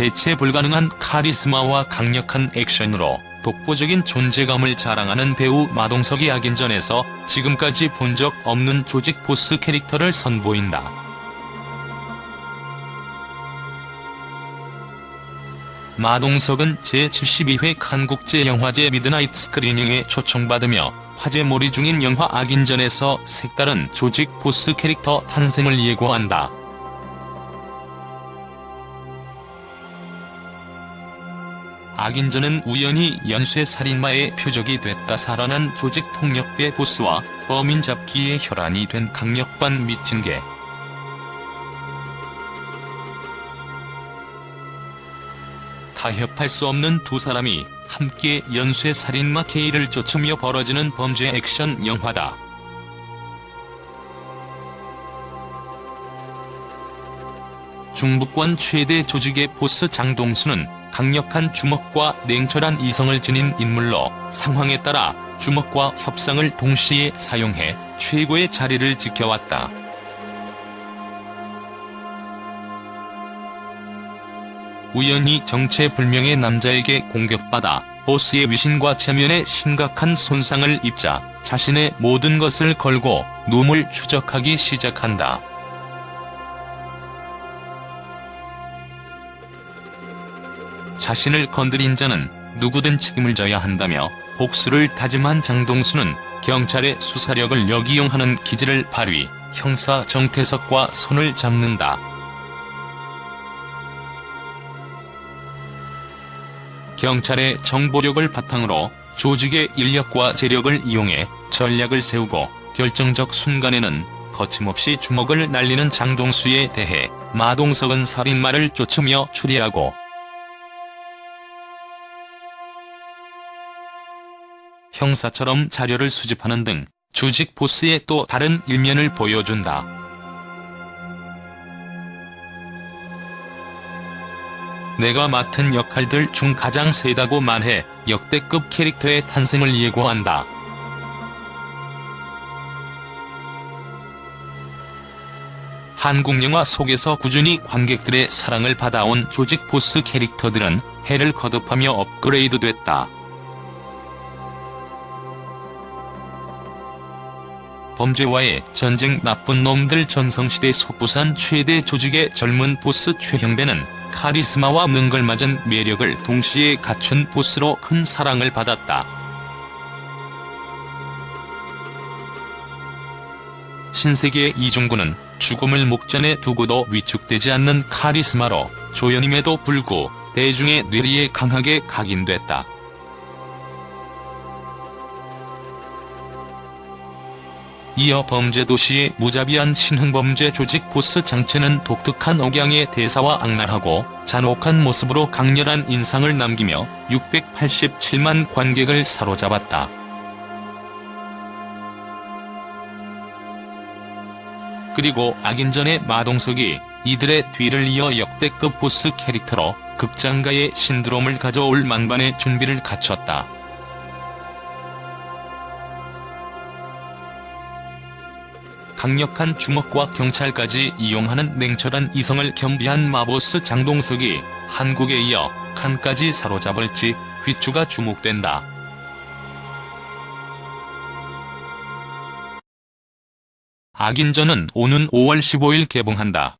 대체 불가능한 카리스마와 강력한 액션으로 독보적인 존재감을 자랑하는 배우 마동석이 악인전에서 지금까지 본 적 없는 조직 보스 캐릭터를 선보인다. 마동석은 제72회 칸국제영화제 미드나잇 스크리닝에 초청받으며 화제몰이 중인 영화 악인전에서 색다른 조직 보스 캐릭터 탄생을 예고한다. 악인전은 우연히 연쇄 살인마의 표적이 됐다 살아난 조직폭력배 보스와 범인 잡기에 혈안이 된 강력반 미친 개. 타협할 수 없는 두 사람이 함께 연쇄 살인마 K를 쫓으며 벌어지는 범죄 액션 영화다. 중부권 최대 조직의 보스 장동수는 강력한 주먹과 냉철한 이성을 지닌 인물로 상황에 따라 주먹과 협상을 동시에 사용해 최고의 자리를 지켜왔다. 우연히 정체불명의 남자에게 공격받아 보스의 위신과 체면에 심각한 손상을 입자 자신의 모든 것을 걸고 놈을 추적하기 시작한다. 자신을 건드린 자는 누구든 책임을 져야 한다며 복수를 다짐한 장동수는 경찰의 수사력을 역이용하는 기질을 발휘, 형사 정태석과 손을 잡는다. 경찰의 정보력을 바탕으로 조직의 인력과 재력을 이용해 전략을 세우고 결정적 순간에는 거침없이 주먹을 날리는 장동수에 대해 마동석은 살인마를 쫓으며 추리하고 형사처럼 자료를 수집하는 등 조직 보스의 또 다른 일면을 보여준다. 내가 맡은 역할들 중 가장 세다고 말해 역대급 캐릭터의 탄생을 예고한다. 한국 영화 속에서 꾸준히 관객들의 사랑을 받아온 조직 보스 캐릭터들은 해를 거듭하며 업그레이드 됐다. 범죄와의 전쟁 나쁜 놈들 전성시대 속부산 최대 조직의 젊은 보스 최형배는 카리스마와 능걸맞은 매력을 동시에 갖춘 보스로 큰 사랑을 받았다. 신세계의 이종구는 죽음을 목전에 두고도 위축되지 않는 카리스마로 조연임에도 불구 대중의 뇌리에 강하게 각인됐다. 이어 범죄도시의 무자비한 신흥범죄 조직 보스 장체는 독특한 억양의 대사와 악랄하고 잔혹한 모습으로 강렬한 인상을 남기며 687만 관객을 사로잡았다. 그리고 악인전의 마동석이 이들의 뒤를 이어 역대급 보스 캐릭터로 극장가의 신드롬을 가져올 만반의 준비를 갖췄다. 강력한 주먹과 경찰까지 이용하는 냉철한 이성을 겸비한 마보스 장동석이 한국에 이어 칸까지 사로잡을지 귀추가 주목된다. 악인전은 오는 5월 15일 개봉한다.